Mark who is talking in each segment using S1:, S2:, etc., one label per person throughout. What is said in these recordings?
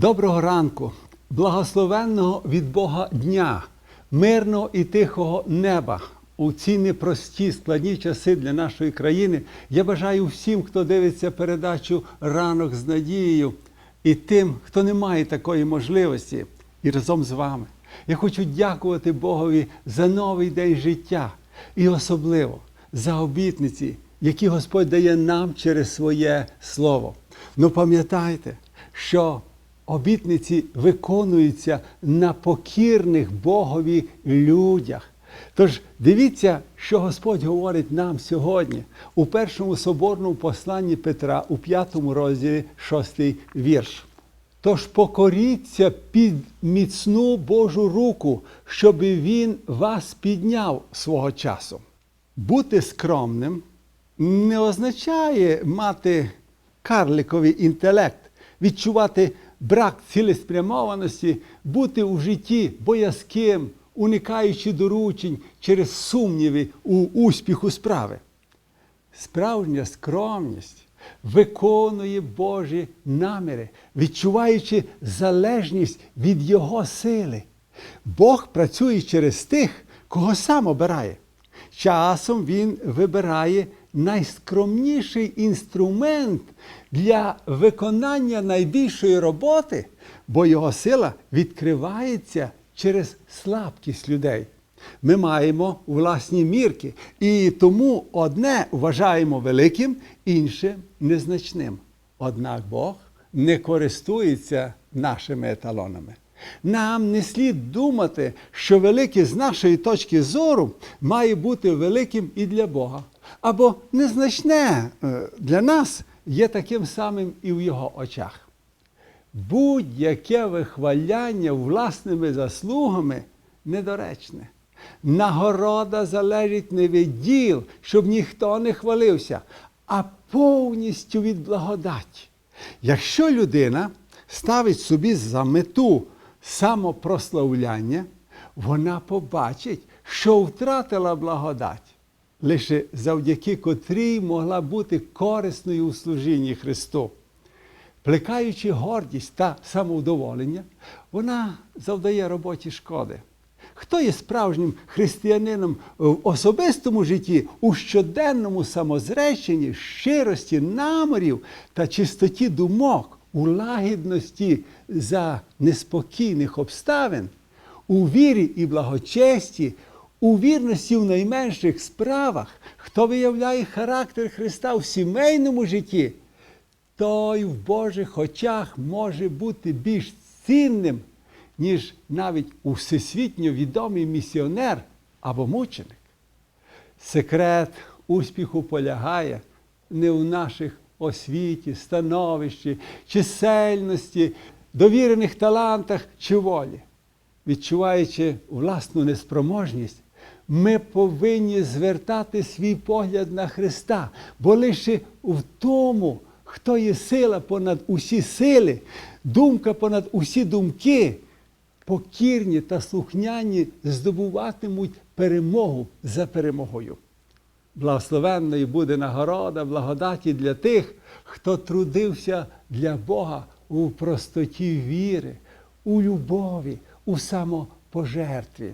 S1: Доброго ранку, благословенного від Бога дня, мирного і тихого неба. У ці непрості складні часи для нашої країни я бажаю всім, хто дивиться передачу ранок з надією, і тим, хто не має такої можливості, і разом з вами. Я хочу дякувати Богові за новий день життя і особливо за обітниці, які Господь дає нам через своє слово. Ну пам'ятайте, що обітниці виконуються на покірних Богові людях. Тож дивіться, що Господь говорить нам сьогодні у першому соборному посланні Петра у п'ятому розділі шостий вірш. Тож покоріться під міцну Божу руку, щоб Він вас підняв свого часу. Бути скромним не означає мати карликовий інтелект, відчувати брак цілеспрямованості, бути у житті боязким, уникаючи доручень через сумніви у успіху справи. Справжня скромність виконує Божі наміри, відчуваючи залежність від Його сили. Бог працює через тих, кого сам обирає. Часом Він вибирає найскромніший інструмент для виконання найбільшої роботи, бо його сила відкривається через слабкість людей. Ми маємо власні мірки, і тому одне вважаємо великим, інше незначним. Однак Бог не користується нашими еталонами. Нам не слід думати, що велике з нашої точки зору має бути великим і для Бога. Або незначне е, для нас є таким самим і в його очах. Будь-яке вихваляння власними заслугами недоречне. Нагорода залежить не від діл, щоб ніхто не хвалився, а повністю від благодаті. Якщо людина ставить собі за мету самопрославляння, вона побачить, що втратила благодать, лише завдяки котрій могла бути корисною у служінні Христу. Плекаючи гордість та самовдоволення, вона завдає роботі шкоди. Хто є справжнім християнином в особистому житті, у щоденному самозреченні, щирості намірів та чистоті думок, у лагідності за неспокійних обставин, у вірі і благочесті, у вірності в найменших справах, хто виявляє характер Христа в сімейному житті, той в Божих очах може бути більш цінним, ніж навіть у всесвітньо відомий місіонер або мученик. Секрет успіху полягає не в наших освіті, становищі, чисельності, довірених талантах чи волі. Відчуваючи власну неспроможність, ми повинні звертати свій погляд на Христа, бо лише в тому, хто є сила понад усі сили, думка понад усі думки, покірні та слухняні здобуватимуть перемогу за перемогою. Благословенною буде нагорода, благодаті для тих, хто трудився для Бога у простоті віри, у любові, у самопожертві.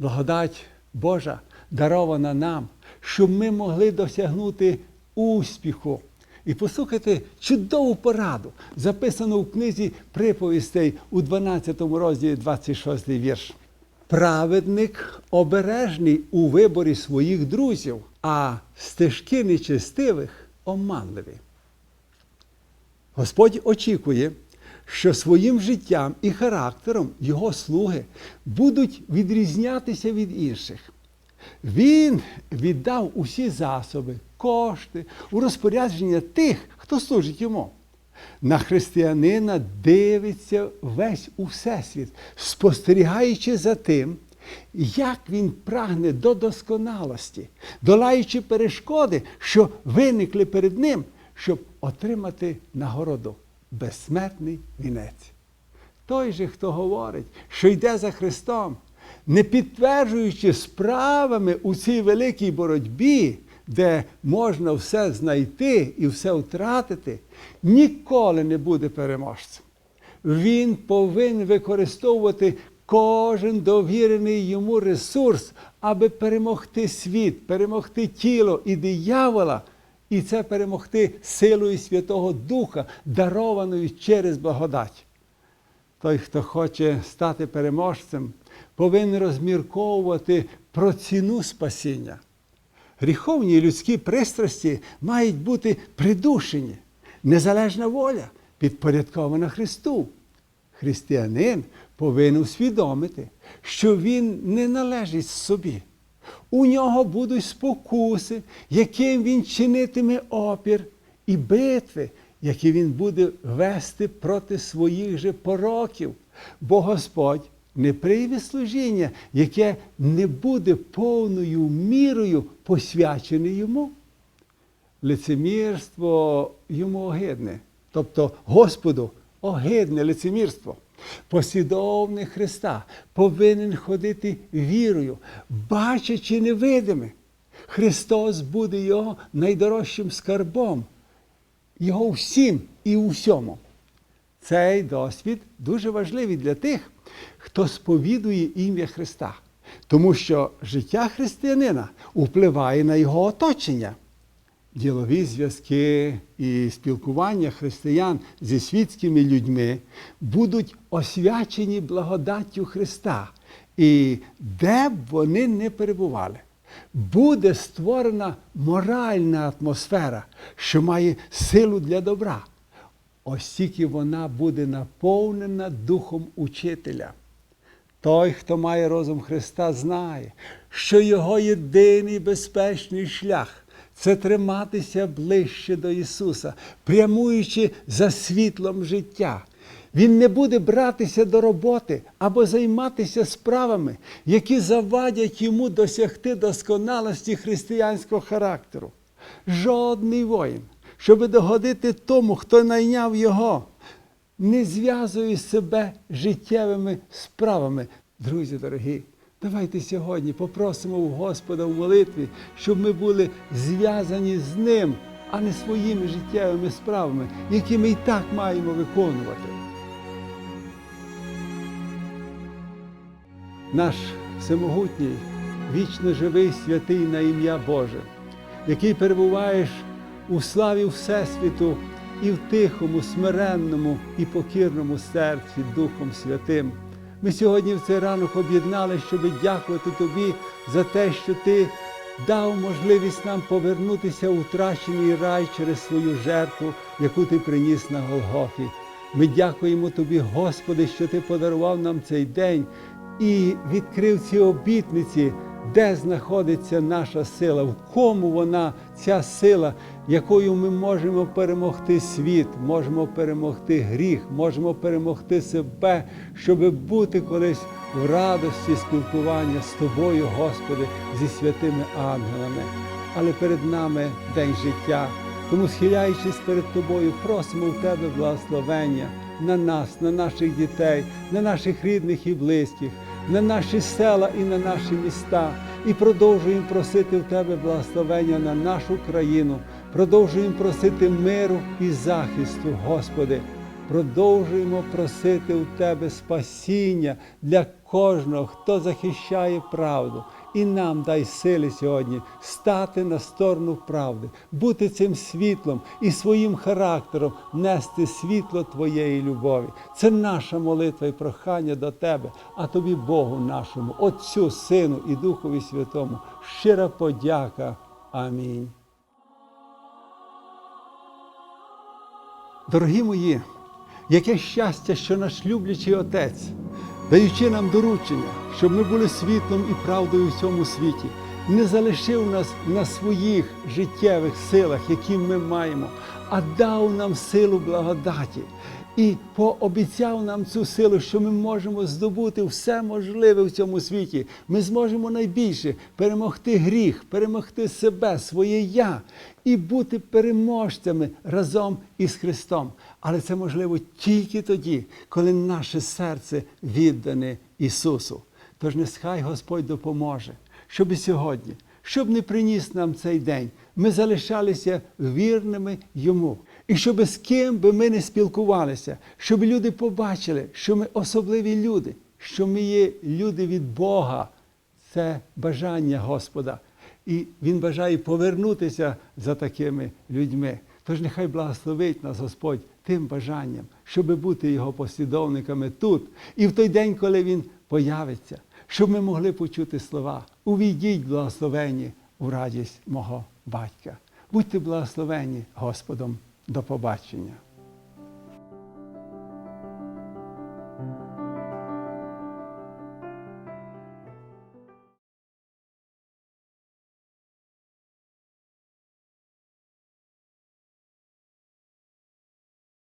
S1: Благодать Божа дарована нам, щоб ми могли досягнути успіху. І послухайте чудову пораду, записану в книзі приповістей у 12 розділі 26 вірш. Праведник обережний у виборі своїх друзів, а стежки нечестивих оманливі. Господь очікує, що своїм життям і характером його слуги будуть відрізнятися від інших. Він віддав усі засоби, кошти у розпорядження тих, хто служить йому. На християнина дивиться весь у всесвіт, спостерігаючи за тим, як він прагне до досконалості, долаючи перешкоди, що виникли перед ним, щоб отримати нагороду безсмертний вінець. Той же, хто говорить, що йде за Христом, не підтверджуючи справами у цій великій боротьбі, де можна все знайти і все втратити, ніколи не буде переможцем. Він повинен використовувати кожен довірений йому ресурс, аби перемогти світ, перемогти тіло і диявола, і це перемогти силою Святого Духа, дарованою через благодать. Той, хто хоче стати переможцем, повинен розмірковувати про ціну спасіння. Гріховні людські пристрасті мають бути придушені. Незалежна воля підпорядкована Христу. Християнин повинен усвідомити, що він не належить собі. У нього будуть спокуси, яким він чинитиме опір, і битви, які він буде вести проти своїх же пороків. Бо Господь не прийме служіння, яке не буде повною мірою посвячене йому. Лицемірство йому огидне, тобто Господу огидне лицемірство. Послідовник Христа повинен ходити вірою, бачачи невидиме. Христос буде його найдорожчим скарбом, його всім і у всьому. Цей досвід дуже важливий для тих, хто сповідує ім'я Христа, тому що життя християнина впливає на його оточення. Ділові зв'язки і спілкування християн зі світськими людьми будуть освячені благодаттю Христа. І де б вони не перебували, буде створена моральна атмосфера, що має силу для добра. Ось тільки вона буде наповнена Духом Учителя. Той, хто має розум Христа, знає, що його єдиний безпечний шлях це триматися ближче до Ісуса, прямуючи за світлом життя. Він не буде братися до роботи або займатися справами, які завадять йому досягти досконалості християнського характеру. Жодний воїн, щоби догодити тому, хто найняв його, не зв'язує себе життєвими справами. Друзі дорогі, давайте сьогодні попросимо у Господа в молитві, щоб ми були зв'язані з Ним, а не своїми життєвими справами, які ми і так маємо виконувати. Наш всемогутній, вічно живий святий на ім'я Боже, який перебуваєш у славі Всесвіту і в тихому, смиренному і покірному серці Духом Святим. Ми сьогодні в цей ранок об'єднали, щоб дякувати Тобі за те, що Ти дав можливість нам повернутися у втрачений рай через свою жертву, яку Ти приніс на Голгофі. Ми дякуємо Тобі, Господи, що Ти подарував нам цей день і відкрив ці обітниці, де знаходиться наша сила, в кому вона, ця сила, якою ми можемо перемогти світ, можемо перемогти гріх, можемо перемогти себе, щоб бути колись в радості спілкування з Тобою, Господи, зі святими ангелами. Але перед нами день життя. Тому, схиляючись перед Тобою, просимо в Тебе благословення на нас, на наших дітей, на наших рідних і близьких, на наші села і на наші міста. І продовжуємо просити в Тебе благословення на нашу країну, продовжуємо просити миру і захисту, Господи. Продовжуємо просити у Тебе спасіння для кожного, хто захищає правду. І нам дай сили сьогодні стати на сторону правди, бути цим світлом і своїм характером нести світло Твоєї любові. Це наша молитва і прохання до Тебе, а тобі, Богу нашому, Отцю, Сину і Духові Святому. Щира подяка. Амінь. Дорогі мої, яке щастя, що наш люблячий Отець, даючи нам доручення, щоб ми були світлом і правдою в цьому світі, не залишив нас на своїх життєвих силах, які ми маємо, а дав нам силу благодаті. І пообіцяв нам цю силу, що ми можемо здобути все можливе в цьому світі. Ми зможемо найбільше перемогти гріх, перемогти себе, своє я і бути переможцями разом із Христом. Але це можливо тільки тоді, коли наше серце віддане Ісусу. Тож нехай Господь допоможе, щоб і сьогодні, щоб не приніс нам цей день, ми залишалися вірними Йому. І щоб з ким би ми не спілкувалися, щоб люди побачили, що ми особливі люди, що ми є люди від Бога. Це бажання Господа. І Він бажає повернутися за такими людьми. Тож нехай благословить нас Господь тим бажанням, щоб бути Його послідовниками тут і в той день, коли Він появиться, щоб ми могли почути слова. Увійдіть, благословені, у радість мого батька. Будьте благословені Господом. До побачення.